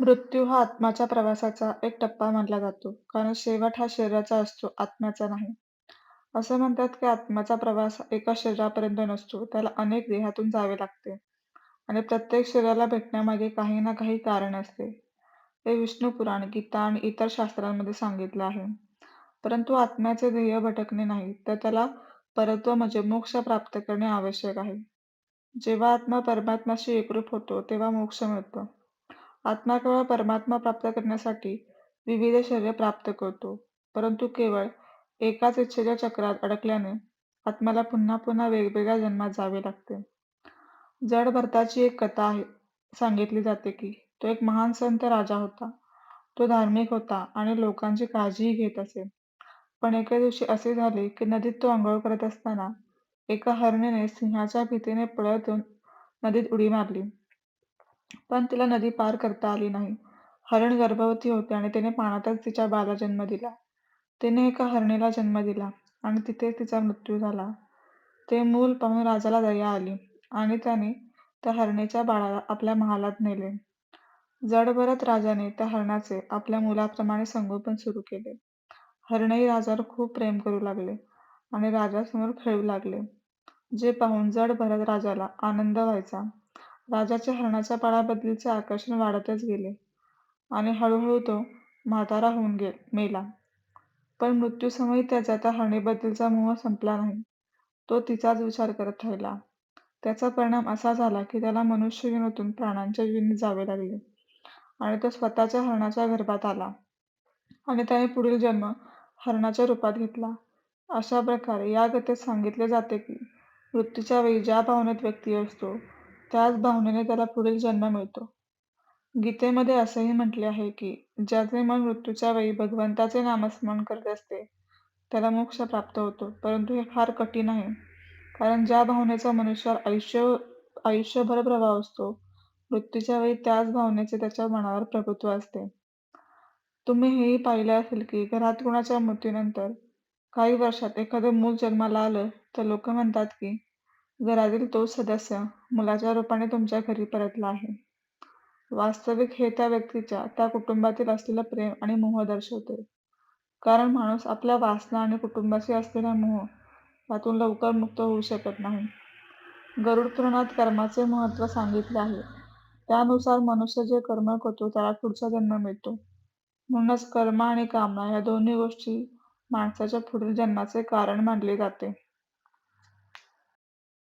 मृत्यू हा आत्म्याच्या प्रवासाचा एक टप्पा मानला जातो, कारण शेवट हा शरीराचा असतो, आत्म्याचा नाही. असं म्हणतात की आत्म्याचा प्रवास एका शरीरापर्यंत नसतो, त्याला अनेक देहातून जावे लागते आणि प्रत्येक शरीराला भेटण्यामागे काही ना काही कारण असते. हे विष्णू पुराण, गीता आणि इतर शास्त्रांमध्ये सांगितलं आहे. परंतु आत्म्याचे ध्येय भटकणे नाही, तर त्याला परत्व म्हणजे मोक्ष प्राप्त करणे आवश्यक आहे. जेव्हा आत्मा परमात्माशी एकरूप होतो, तेव्हा मोक्ष मिळतो. आत्मा केवळ परमात्मा प्राप्त करण्यासाठी विविध शरीर प्राप्त करतो, परंतु केवळ एकाच इच्छेच्या चक्रात अडकल्याने आत्म्याला पुन्हा पुन्हा वेगवेगळ्या जन्मात जावे लागते. जड भरताची एक कथा आहे. सांगितली जाते की तो एक महान संत राजा होता. तो धार्मिक होता आणि लोकांची काळजीही घेत असे. पण एके दिवशी असे झाले की नदीत तो आंघोळ करत असताना एका हरणीने सिंहाच्या भीतीने पळत येऊन नदीत उडी मारली. पण तिला नदी पार करता आली नाही. हरण गर्भवती होते आणि तिने पाण्यातच तिच्या बाला जन्म दिला. तिने एका हरणीला जन्म दिला आणि तिथेच तिचा मृत्यू झाला. ते मूल पाहून राजाला दया आली आणि त्याने त्या हरणीच्या बाळाला आपल्या महालात नेले. जडभरत राजाने त्या हरणाचे आपल्या मुलाप्रमाणे संगोपन सुरू केले. हरणही राजावर खूप प्रेम करू लागले आणि राजासमोर खेळू लागले, जे पाहून जडभरत राजाला आनंद व्हायचा. राजाच्या हरणाच्या बाळाबद्दलचे आकर्षण वाढतच गेले आणि हळूहळू तो म्हातारा होऊन गे मेला. पण मृत्यूसमयी त्याचा त्या हरणीबद्दलचा मोह संपला नाही. तो तिचाच विचार करत राहिला. त्याचा परिणाम असा झाला की त्याला मनुष्य जीवनातून प्राण्यांच्या योनीत जावे लागले आणि तो स्वतःच्या हरणाच्या गर्भात आला आणि त्याने पुढील जन्म हरणाच्या रूपात घेतला. अशा प्रकारे या कथेत सांगितले जाते की मृत्यूच्या वेळी ज्या भावनेत व्यक्ती असतो, त्याच भावनेने त्याला पुढील जन्म मिळतो. गीतेमध्ये असेही म्हटले आहे की ज्याचे मन मृत्यूच्या वेळी भगवंताचे नामस्मरण करत असते, त्याला मोक्ष प्राप्त होतो. परंतु हे फार कठीण आहे, कारण ज्या भावनेचा मनुष्यावर आयुष्य आयुष्यभर प्रभाव असतो, मृत्यूच्या वेळी त्याच भावनेचे त्याच्या मनावर प्रभुत्व असते. तुम्ही हेही पाहिले असेल की घरात कुणाच्या मृत्यूनंतर काही वर्षात एखादं मूल जन्माला आलं तर लोक म्हणतात की घरातील तो सदस्य मुलाच्या रूपाने तुमच्या घरी परतला आहे. वास्तविक हे त्या व्यक्तीच्या त्या कुटुंबातील असलेलं प्रेम आणि मोह दर्शवते. कारण माणूस आपल्या वासना आणि कुटुंबाशी असलेला मोह यातून लवकर मुक्त होऊ शकत नाही. गरुड पुराणात कर्माचे महत्त्व सांगितले आहे. त्यानुसार मनुष्य जे कर्म करतो त्याला पुढचा जन्म मिळतो. म्हणूनच कर्म आणि कामना या दोन्ही गोष्टी माणसाच्या पुढील जन्माचे कारण मानले जाते.